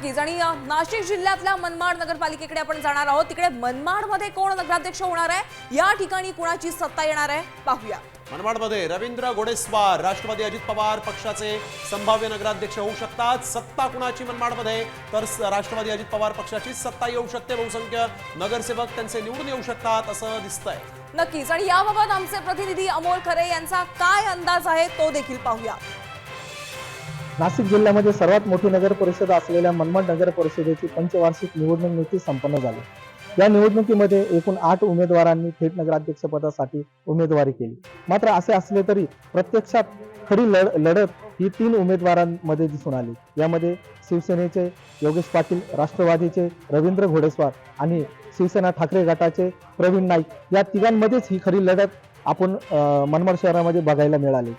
नक्कीच. आणि नाशिक जिल्ह्यातल्या मनमाड नगरपालिकेकडे आपण जाणार आहोत. तिकडे मनमाडमध्ये कोण नगराध्यक्ष होणार आहे? या ठिकाणी कुणाची सत्ता येणार आहे? पाहूया. मनमाडमध्ये रवींद्र घोडेस्वार राष्ट्रवादी अजित पवार पक्षाचे संभाव्य नगराध्यक्ष होऊ शकतात. सत्ता कुणाची मनमाडमध्ये? तर राष्ट्रवादी अजित पवार पक्षाची सत्ता येऊ शकते. बहुसंख्य नगरसेवक त्यांचे निवडून येऊ शकतात असं दिसतंय. नक्कीच. आणि याबाबत आमचे प्रतिनिधी अमोल खरे यांचा काय अंदाज आहे तो देखील पाहूया. नाशिक जिल्ह्यामध्ये सर्वात मोठी नगर परिषद असलेल्या मनमाड नगर परिषदेची पंचवार्षिक निवडणूक नुकतीच संपन्न झाली. या निवडणुकीमध्ये एकूण आठ उमेदवारांनी थेट नगराध्यक्षपदासाठी उमेदवारी केली. मात्र असे असले तरी प्रत्यक्षात खरी लढ लढत ही तीन उमेदवारांमध्ये दिसून आली. यामध्ये शिवसेनेचे योगेश पाटील राष्ट्रवादीचे रवींद्र घोडेस्वार आणि शिवसेना ठाकरे गटाचे प्रवीण नाईक या तिघांमध्येच ही खरी लढत आपण मनमाड शहरामध्ये बघायला मिळाली.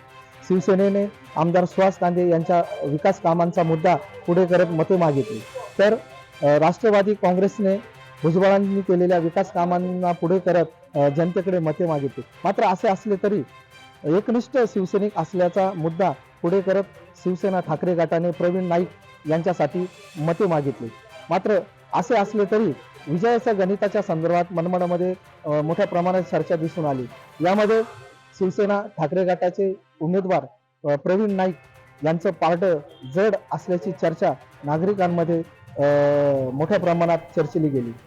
शिवसेनेने आमदार सुहास कांदे यांच्या विकास कामांचा मुद्दा पुढे करत मते मागितली. तर राष्ट्रवादी काँग्रेसने भुजबळांनी केलेल्या विकास कामांना पुढे करत जनतेकडे मते मागितली. मात्र असे असले तरी एकनिष्ठ शिवसैनिक असल्याचा मुद्दा पुढे करत शिवसेना ठाकरे गटाने प्रवीण नाईक यांच्यासाठी मते मागितली. मात्र असे असले तरी विजयाच्या गणिताच्या संदर्भात मनमाडमध्ये मोठ्या प्रमाणात चर्चा दिसून आली. यामध्ये शिवसेना ठाकरे गटाचे उमेदवार प्रवीण नाईक यांचं पार्ट जड असल्याची चर्चा नागरिकांमध्ये मोठ्या प्रमाणात चर्चिली गेली.